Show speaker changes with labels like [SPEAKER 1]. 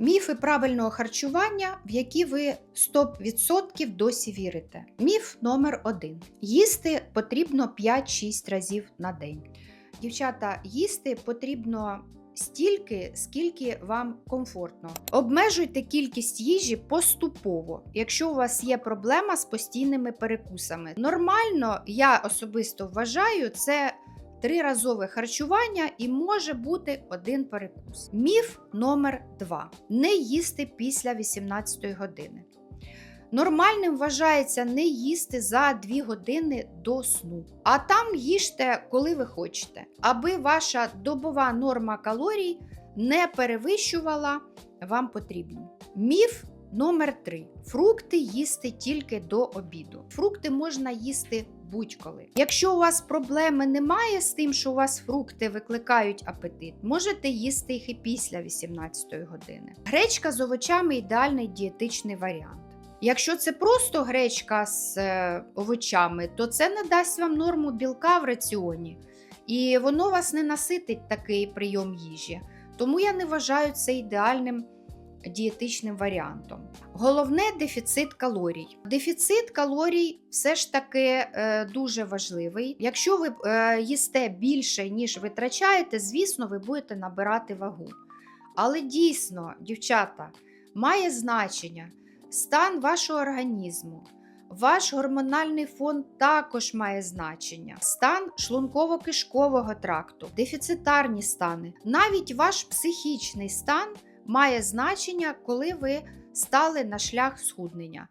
[SPEAKER 1] Міфи правильного харчування, в які ви 100% досі вірите. Міф номер один: їсти потрібно 5-6 разів на день. Дівчата, їсти потрібно стільки, скільки вам комфортно. Обмежуйте кількість їжі поступово, якщо у вас є проблема з постійними перекусами. Нормально, я особисто вважаю, це триразове харчування і може бути один перекус. Міф номер 2. Не їсти після 18 години. Нормальним вважається не їсти за 2 години до сну. А там їжте, коли ви хочете, аби ваша добова норма калорій не перевищувала вам потрібну. Міф номер 3. Фрукти їсти тільки до обіду. Фрукти можна їсти будь-коли. Якщо у вас проблеми немає з тим, що у вас фрукти викликають апетит, можете їсти їх і після 18 години. Гречка з овочами ідеальний дієтичний варіант. Якщо це просто гречка з е, овочами, то це не дасть вам норму білка в раціоні, і воно вас не наситить такий прийом їжі. Тому я не вважаю це ідеальним дієтичним варіантом. Головне дефіцит калорій. Дефіцит калорій все ж таки е, дуже важливий. Якщо ви е, їсте більше, ніж витрачаєте, звісно, ви будете набирати вагу. Але дійсно, дівчата, має значення стан вашого організму. Ваш гормональний фон також має значення, стан шлунково-кишкового тракту, дефіцитарні стани, навіть ваш психічний стан має значення, коли ви стали на шлях схуднення.